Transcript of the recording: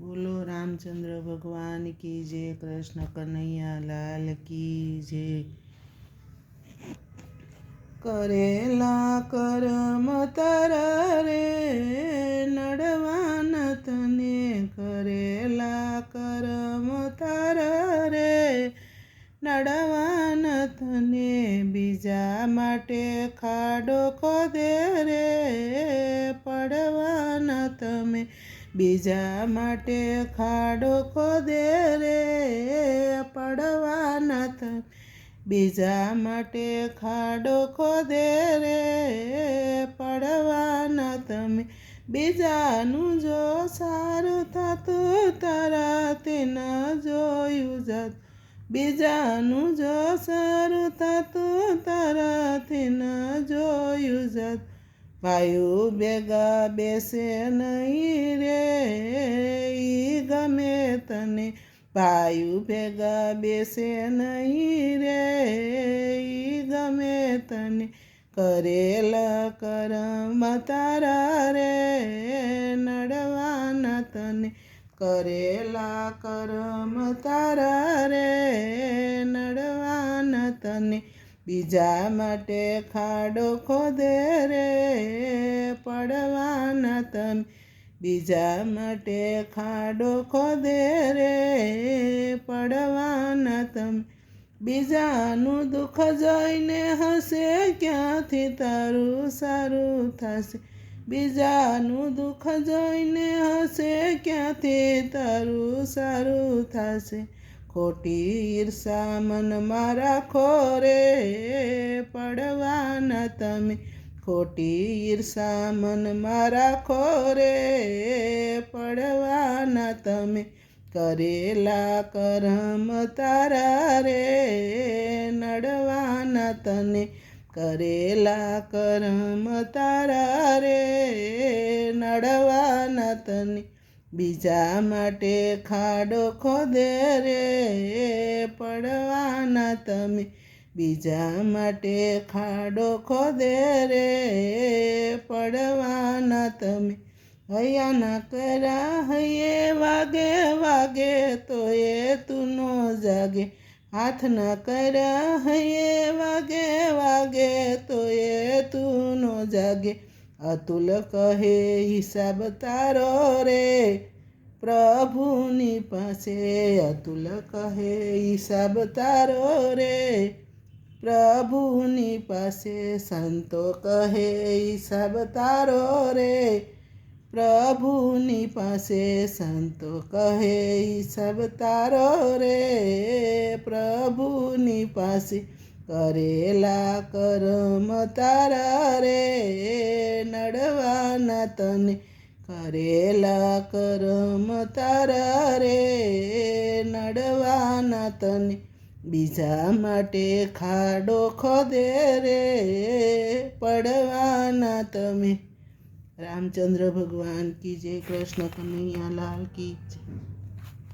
બોલો રામચંદ્ર ભગવાન કી જય કૃષ્ણ કનૈયા લાલ કી જય કરેલા કરમ તર રે, નડવાન તને કરેલા કરમ તર રે, નડવાન તને બીજા માટે ખાડો ખોદે રે. બીજા માટે ખાડો ખોદે રે પડવાના તમે બીજા માટે ખાડો ખોદે રે પડવાના તમે બીજાનું જો સારું થતું તરત ન જોયું જાત. બીજાનું જો સારું થતું તરત ન જોયું જાત. ભાઈઓ ભેગા બેસે નહીં રે ગમે તને. ભાઈઓ ભેગા બેસે નહીં રે ગમે તને. કરેલા કરમ તારા રે, નડવાના તને. કરેલા કરમ તારા રે, નડવાના તને. બીજા માટે ખાડો ખોદે રે પડવાના તમે બીજા માટે ખાડો ખોદે રે પડવાના તમે બીજાનું દુઃખ જોઈને હશે ક્યાંથી તારું સારું થશે? બીજાનું દુઃખ જોઈને હશે ક્યાંથી તારું સારું થશે? ખોટી ઈર્ષા મનમાં રાખો રે પડવાના તમે. ખોટી ઈર્ષા મનમાં રાખો રે પડવાના તમે. કરેલા કરમ તારા રે નડવાના તને. કરેલા કરમ તારા રે નડવાના તને. બીજા માટે ખાડો ખોદે રે, પડવાના તમે. બીજા માટે ખાડો ખોદે રે, પડવાના તમે. હૈયાના કરા હૈયે, વાગે વાગે તો એ તું નો જાગે. હાથના કર્યા હૈયે, વાગે વાગે તો એ તું નો જાગે. અતુલ કહે, હિસાબ તારો રે, પ્રભુની પાસે. અતુલ કહે, હિસાબ તારો રે, પ્રભુની પાસે. સંતો કહે, હિસાબ તારો રે, પ્રભુની પાસે. સંતો કહે, હિસાબ તારો રે, પ્રભુની પાસે. કરેલા કરમ તારા રે નડવાના તને. કરેલા કરમ તારા રે નડવાના તને. બીજા માટે ખાડો ખોદે રે પડવાના તમે. રામચંદ્ર ભગવાન કી જય. કૃષ્ણ કનૈયા લાલ કી જય.